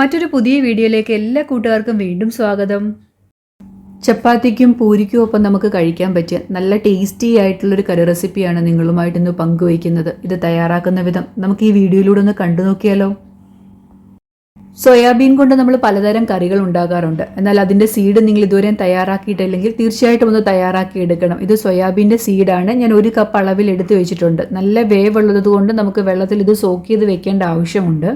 മറ്റൊരു പുതിയ വീഡിയോയിലേക്ക് എല്ലാ കൂട്ടുകാർക്കും വീണ്ടും സ്വാഗതം. ചപ്പാത്തിക്കും പൂരിക്കും ഒപ്പം നമുക്ക് കഴിക്കാൻ പറ്റിയ നല്ല ടേസ്റ്റി ആയിട്ടുള്ളൊരു കറി റെസിപ്പിയാണ് നിങ്ങളുമായിട്ട് ഇന്ന് പങ്കുവയ്ക്കുന്നത്. ഇത് തയ്യാറാക്കുന്ന വിധം നമുക്ക് ഈ വീഡിയോയിലൂടെ ഒന്ന് കണ്ടു നോക്കിയാലോ? സോയാബീൻ കൊണ്ട് നമ്മൾ പലതരം കറികൾ ഉണ്ടാകാറുണ്ട് എന്നാൽ അതിന്റെ സീഡ് നിങ്ങൾ ഇതുവരെ തയ്യാറാക്കിയിട്ടില്ലെങ്കിൽ തീർച്ചയായിട്ടും ഒന്ന് തയ്യാറാക്കി എടുക്കണം. ഇത് സോയാബീന്റെ സീഡാണ് ഞാൻ ഒരു കപ്പ് അളവിൽ എടുത്തു വെച്ചിട്ടുണ്ട്. നല്ല വേവ് ഉള്ളത് കൊണ്ട് നമുക്ക് വെള്ളത്തിൽ ഇത് സോക്ക് ചെയ്ത് വെക്കേണ്ട ആവശ്യമുണ്ട്.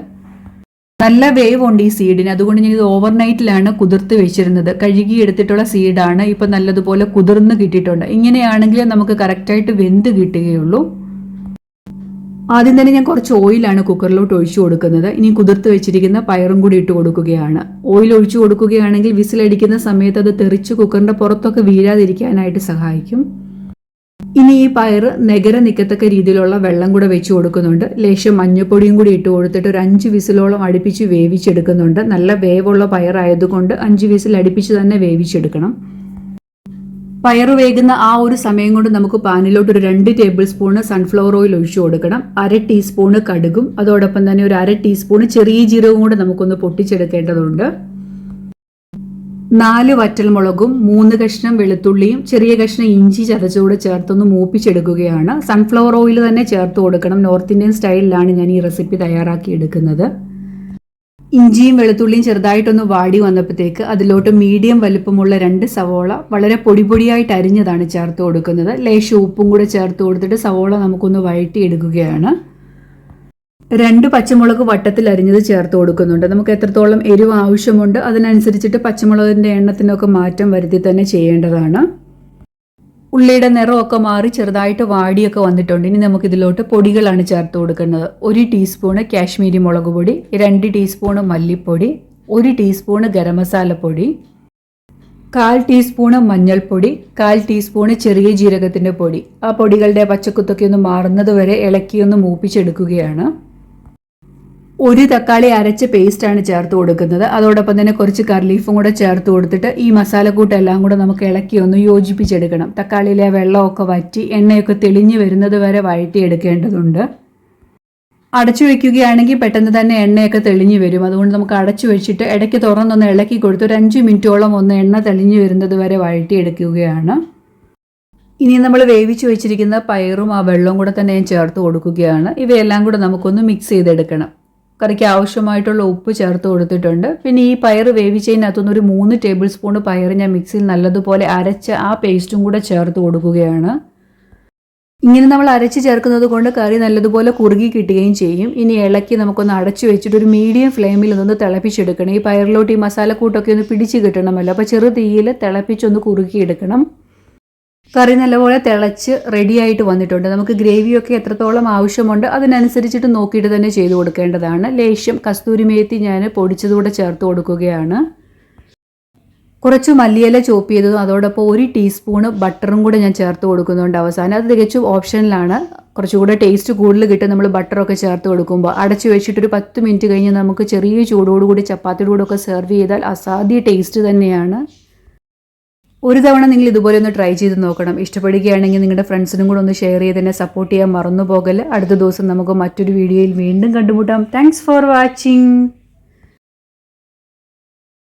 നല്ല വേവ് ഉണ്ട് ഈ സീഡിന് അതുകൊണ്ട് ഞാൻ ഇത് ഓവർനൈറ്റിലാണ് കുതിർത്ത് വെച്ചിരുന്നത്. കഴുകി എടുത്തിട്ടുള്ള സീഡാണ് ഇപ്പം നല്ലതുപോലെ കുതിർന്ന് കിട്ടിയിട്ടുണ്ട്. ഇങ്ങനെയാണെങ്കിൽ നമുക്ക് കറക്റ്റായിട്ട് വെന്ത് കിട്ടുകയുള്ളൂ. ആദ്യം തന്നെ ഞാൻ കുറച്ച് ഓയിലാണ് കുക്കറിലോട്ട് ഒഴിച്ചു കൊടുക്കുന്നത്. ഇനി കുതിർത്ത് വെച്ചിരിക്കുന്ന പയറും കൂടി ഇട്ട് കൊടുക്കുകയാണ്. ഓയിൽ ഒഴിച്ചു കൊടുക്കുകയാണെങ്കിൽ വിസിലടിക്കുന്ന സമയത്ത് അത് തെറിച്ച് കുക്കറിന്റെ പുറത്തൊക്കെ വീഴാതിരിക്കാനായിട്ട് സഹായിക്കും. ഇനി ഈ പയർ നെഗര നിൽക്കത്തക്ക രീതിയിലുള്ള വെള്ളം കൂടെ വെച്ച് കൊടുക്കുന്നുണ്ട്. ലേശം മഞ്ഞപ്പൊടിയും കൂടി ഇട്ട് കൊടുത്തിട്ട് ഒരു അഞ്ച് വിസിലോളം അടുപ്പിച്ച് വേവിച്ചെടുക്കുന്നുണ്ട്. നല്ല വേവുള്ള പയറായതുകൊണ്ട് അഞ്ച് വിസിൽ അടുപ്പിച്ച് തന്നെ വേവിച്ചെടുക്കണം. പയർ വേകുന്ന ആ ഒരു സമയം കൊണ്ട് നമുക്ക് പാനിലോട്ട് ഒരു രണ്ട് ടേബിൾ സ്പൂണ് സൺഫ്ലവർ ഓയിൽ ഒഴിച്ചു കൊടുക്കണം. അര ടീസ്പൂണ് കടുകും. അതോടൊപ്പം തന്നെ ഒരു അര ടീസ്പൂണ് ചെറിയ ജീരകവും കൂടെ നമുക്കൊന്ന് പൊട്ടിച്ചെടുക്കേണ്ടതുണ്ട്. നാല് വറ്റൽമുളകും മൂന്ന് കഷ്ണം വെളുത്തുള്ളിയും ചെറിയ കഷ്ണം ഇഞ്ചി ചതച്ചുകൂടെ ചേർത്തൊന്ന് മൂപ്പിച്ചെടുക്കുകയാണ്. സൺഫ്ലവർ ഓയിൽ തന്നെ ചേർത്ത് കൊടുക്കണം. നോർത്ത് ഇന്ത്യൻ സ്റ്റൈലിലാണ് ഞാൻ ഈ റെസിപ്പി തയ്യാറാക്കി എടുക്കുന്നത്. ഇഞ്ചിയും വെളുത്തുള്ളിയും ചെറുതായിട്ടൊന്ന് വാടി വന്നപ്പോഴത്തേക്ക് അതിലോട്ട് മീഡിയം വലുപ്പമുള്ള രണ്ട് സവോള വളരെ പൊടി പൊടിയായിട്ട് അരിഞ്ഞതാണ് ചേർത്ത് കൊടുക്കുന്നത്. ലേശം ഉപ്പും കൂടെ ചേർത്ത് കൊടുത്തിട്ട് സവോള നമുക്കൊന്ന് വഴറ്റിയെടുക്കുകയാണ്. രണ്ട് പച്ചമുളക് വട്ടത്തിൽ അരിഞ്ഞത് ചേർത്ത് കൊടുക്കുന്നുണ്ട്. നമുക്ക് എത്രത്തോളം എരിവ് ആവശ്യമുണ്ട് അതിനനുസരിച്ചിട്ട് പച്ചമുളകിന്റെ എണ്ണത്തിനൊക്കെ മാറ്റം വരുത്തി തന്നെ ചെയ്യേണ്ടതാണ്. ഉള്ളിയുടെ നിറമൊക്കെ മാറി ചെറുതായിട്ട് വാടിയൊക്കെ വന്നിട്ടുണ്ട്. ഇനി നമുക്ക് ഇതിലോട്ട് പൊടികളാണ് ചേർത്ത് കൊടുക്കുന്നത്. ഒരു ടീസ്പൂണ് കാശ്മീരി മുളക് പൊടി രണ്ട് ടീസ്പൂണ് മല്ലിപ്പൊടി ഒരു ടീസ്പൂണ് ഗരം മസാലപ്പൊടി കാൽ ടീസ്പൂണ് മഞ്ഞൾപ്പൊടി കാൽ ടീസ്പൂണ് ചെറിയ ജീരകത്തിന്റെ പൊടി. ആ പൊടികളുടെ പച്ചക്കുത്തൊക്കെ ഒന്ന് മാറുന്നത് വരെ ഇളക്കി ഒന്ന് മൂപ്പിച്ചെടുക്കുകയാണ്. ഒരു തക്കാളി അരച്ച പേസ്റ്റാണ് ചേർത്ത് കൊടുക്കുന്നത്. അതോടൊപ്പം തന്നെ കുറച്ച് കർലീഫും കൂടെ ചേർത്ത് കൊടുത്തിട്ട് ഈ മസാലക്കൂട്ടെല്ലാം കൂടെ നമുക്ക് ഇളക്കി ഒന്ന് യോജിപ്പിച്ചെടുക്കണം. തക്കാളിയിലെ വെള്ളമൊക്കെ വറ്റി എണ്ണയൊക്കെ തെളിഞ്ഞു വരുന്നത് വരെ വഴറ്റിയെടുക്കേണ്ടതുണ്ട്. അടച്ചു വയ്ക്കുകയാണെങ്കിൽ പെട്ടെന്ന് തന്നെ എണ്ണയൊക്കെ തെളിഞ്ഞു വരും. അതുകൊണ്ട് നമുക്ക് അടച്ചു വെച്ചിട്ട് ഇടയ്ക്ക് തുറന്നൊന്ന് ഇളക്കി കൊടുത്ത് ഒരു അഞ്ച് മിനിറ്റോളം ഒന്ന് എണ്ണ തെളിഞ്ഞു വരുന്നത് വരെ വഴറ്റിയെടുക്കുകയാണ്. ഇനി നമ്മൾ വേവിച്ച് വെച്ചിരിക്കുന്ന പയറും ആ വെള്ളവും കൂടെ തന്നെ ചേർത്ത് കൊടുക്കുകയാണ്. ഇവയെല്ലാം കൂടെ നമുക്കൊന്ന് മിക്സ് ചെയ്തെടുക്കണം. കറിക്ക് ആവശ്യമായിട്ടുള്ള ഉപ്പ് ചേർത്ത് കൊടുത്തിട്ടുണ്ട്. പിന്നെ ഈ പയർ വേവിച്ചതിനകത്തുനിന്ന് ഒരു മൂന്ന് ടേബിൾ സ്പൂൺ പയർ ഞാൻ മിക്സിയിൽ നല്ലതുപോലെ അരച്ച് ആ പേസ്റ്റും കൂടെ ചേർത്ത് കൊടുക്കുകയാണ്. ഇങ്ങനെ നമ്മൾ അരച്ച് ചേർക്കുന്നത് കൊണ്ട് കറി നല്ലതുപോലെ കുറുകി കിട്ടുകയും ചെയ്യും. ഇനി ഇളക്കി നമുക്കൊന്ന് അടച്ചു വെച്ചിട്ട് ഒരു മീഡിയം ഫ്ലെയിമിൽ ഒന്ന് തിളപ്പിച്ചെടുക്കണം. ഈ പയറിലോട്ട് ഈ മസാലക്കൂട്ടൊക്കെ ഒന്ന് പിടിച്ച് കിട്ടണമല്ലോ. അപ്പോൾ ചെറു തീയിൽ തിളപ്പിച്ചൊന്ന് കുറുക്കിയെടുക്കണം കറി നല്ലപോലെ തിളച്ച് റെഡിയായിട്ട് വന്നിട്ടുണ്ട്. നമുക്ക് ഗ്രേവിയൊക്കെ എത്രത്തോളം ആവശ്യമുണ്ട് അതിനനുസരിച്ചിട്ട് നോക്കിയിട്ട് തന്നെ ചെയ്തു കൊടുക്കേണ്ടതാണ്. ലേശം കസ്തൂരി മേത്തി ഞാൻ പൊടിച്ചതുകൂടെ ചേർത്ത് കൊടുക്കുകയാണ്. കുറച്ച് മല്ലിയില ചോപ്പ് ചെയ്തതും അതോടൊപ്പം ഒരു ടീസ്പൂണ് ബട്ടറും കൂടെ ഞാൻ ചേർത്ത് കൊടുക്കുന്നുണ്ട് അവസാനം. അത് തികച്ചും ഓപ്ഷനിലാണ് കുറച്ചുകൂടെ ടേസ്റ്റ് കൂടുതൽ കിട്ടും നമ്മൾ ബട്ടറൊക്കെ ചേർത്ത് കൊടുക്കുമ്പോൾ. അടച്ചു വെച്ചിട്ടൊരു പത്ത് മിനിറ്റ് കഴിഞ്ഞ് നമുക്ക് ചെറിയ ചൂടോടുകൂടി ചപ്പാത്തിയുടെ കൂടെ ഒക്കെ സെർവ് ചെയ്താൽ അസാധ്യ ടേസ്റ്റ് തന്നെയാണ്. ഒരു തവണ നിങ്ങൾ ഇതുപോലെ ഒന്ന് ട്രൈ ചെയ്ത് നോക്കണം. ഇഷ്ടപ്പെടുകയാണെങ്കിൽ നിങ്ങളുടെ ഫ്രണ്ട്സിനും കൂടെ ഒന്ന് ഷെയർ ചെയ്ത് എന്നെ സപ്പോർട്ട് ചെയ്യാൻ മറന്നു പോകൽ അടുത്ത ദിവസം നമുക്ക് മറ്റൊരു വീഡിയോയിൽ വീണ്ടും കണ്ടുമുട്ടാം. Thanks for watching